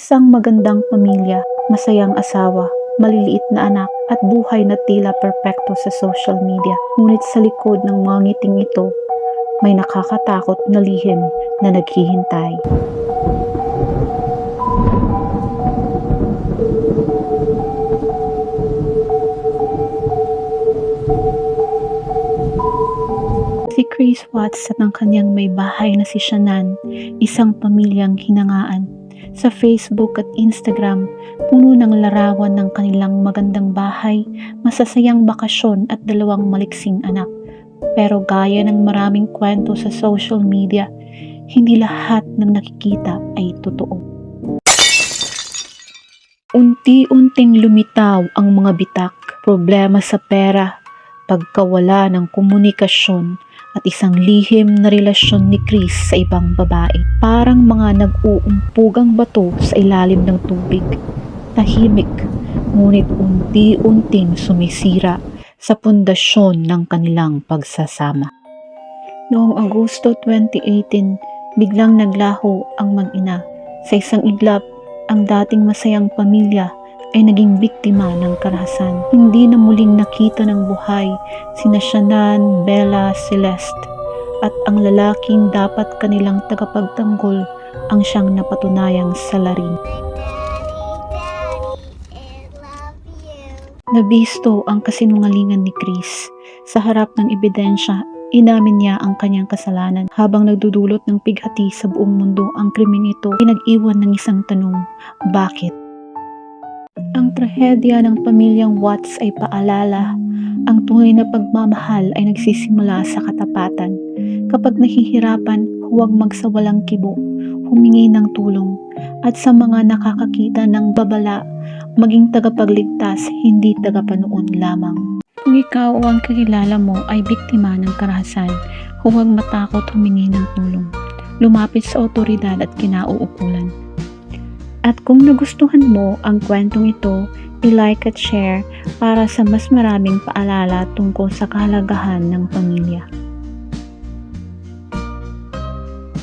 Isang magandang pamilya, masayang asawa, maliliit na anak at buhay na tila perpekto sa social media. Ngunit sa likod ng mga ngiting ito, may nakakatakot na lihim na naghihintay. Si Chris Watts at ang kanyang may bahay na si Shannan, isang pamilyang hinangaan. Sa Facebook at Instagram, puno ng larawan ng kanilang magandang bahay, masasayang bakasyon at dalawang maliksing anak. Pero gaya ng maraming kwento sa social media, hindi lahat ng nakikita ay totoo. Unti-unting lumitaw ang mga bitak, problema sa pera, pagkawala ng komunikasyon at isang lihim na relasyon ni Chris sa ibang babae. Parang mga nag-uumpugang bato sa ilalim ng tubig. Tahimik, ngunit unti-unting sumisira sa pundasyon ng kanilang pagsasama. Noong Agosto 2018, biglang naglaho ang mag-ina. Sa isang iglap, ang dating masayang pamilya ay naging biktima ng karahasan. Hindi na muling nakita ng buhay sina Shannan, Bella, Celeste at ang lalaking dapat kanilang tagapagtanggol ang siyang napatunayang salarin. Nabisto ang kasinungalingan ni Chris. Sa harap ng ebidensya, inamin niya ang kanyang kasalanan. Habang nagdudulot ng pighati sa buong mundo ang krimeng ito, pinag-iwan ng isang tanong, bakit? Ang trahedya ng pamilyang Watts ay paalala. Ang tunay na pagmamahal ay nagsisimula sa katapatan. Kapag nahihirapan, huwag magsawalang kibo, humingi ng tulong, at sa mga nakakakita ng babala, maging tagapagligtas, hindi tagapanood lamang. Kung ikaw o ang kakilala mo ay biktima ng karahasan, huwag matakot humingi ng tulong. Lumapit sa otoridad at kinauukulan. At kung nagustuhan mo ang kwentong ito, i-like at share para sa mas maraming paalala tungkol sa kahalagahan ng pamilya.